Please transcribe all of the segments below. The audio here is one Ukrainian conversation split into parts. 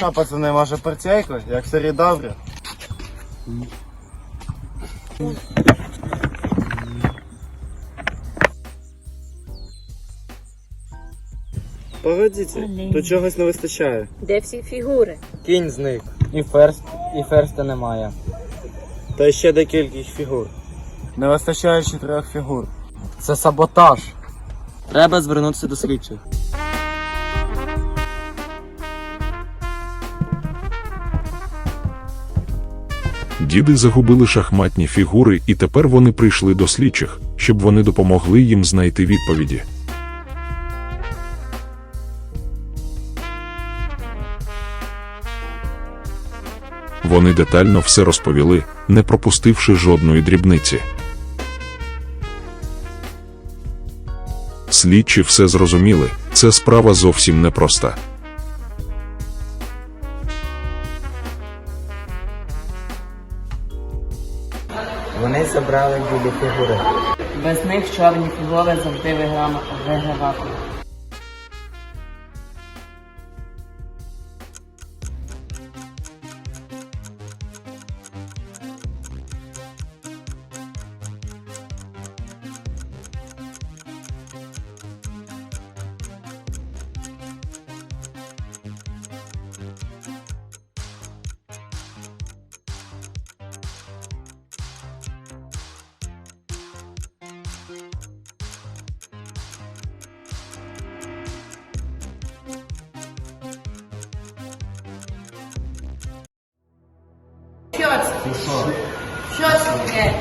що, пацани, може перцейку, як сирі добре? Погодіться, тут чогось не вистачає. Де всі фігури? Кінь зник. І ферзь, і ферзьта немає. Та ще декількох фігур. Не вистачає чотирьох фігур. Це саботаж. Треба звернутися до слідчих. Діди загубили шахматні фігури, і тепер вони прийшли до слідчих, щоб вони допомогли їм знайти відповіді. Вони детально все розповіли, не пропустивши жодної дрібниці. Слідчі все зрозуміли, це справа зовсім непроста. Вони забрали білі фігури. Без них чорні фігури завжди виграма- виграватимуть. Що це?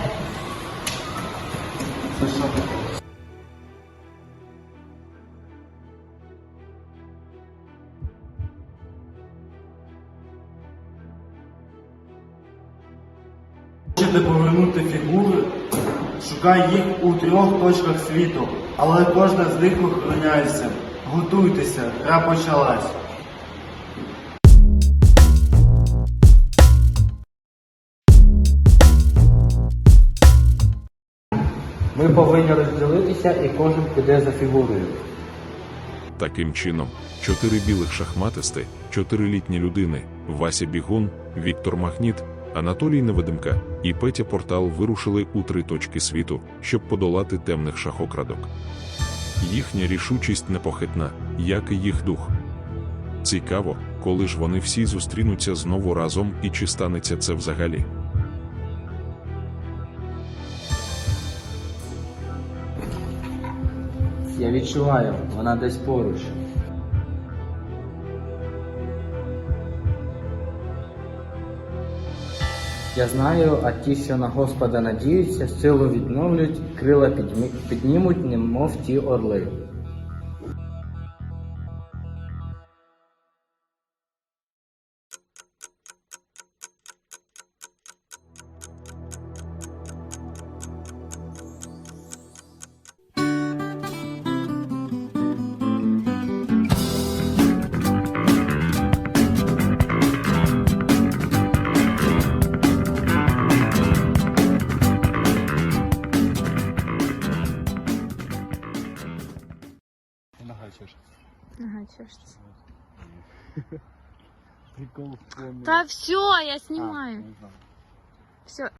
Що це таке? Хочете повернути фігури? Шукай їх у трьох точках світу, але кожна з них охороняється. Готуйтеся, гра почалась. Ми повинні розділитися і кожен піде за фігурою. Таким чином, чотири білих шахматисти, чотирилітні людини, Вася Бігун, Віктор Магніт, Анатолій Невидимка і Петя Портал вирушили у три точки світу, щоб подолати темних шахокрадок. Їхня рішучість непохитна, як і їх дух. Цікаво, коли ж вони всі зустрінуться знову разом і чи станеться це взагалі. Я відчуваю, вона десь поруч. Я знаю, а ті, що на Господа надіються, силу відновлять, крила піднімуть, немов ті орли. Ага, чешется. Прикол в Да все, я снимаю. Все.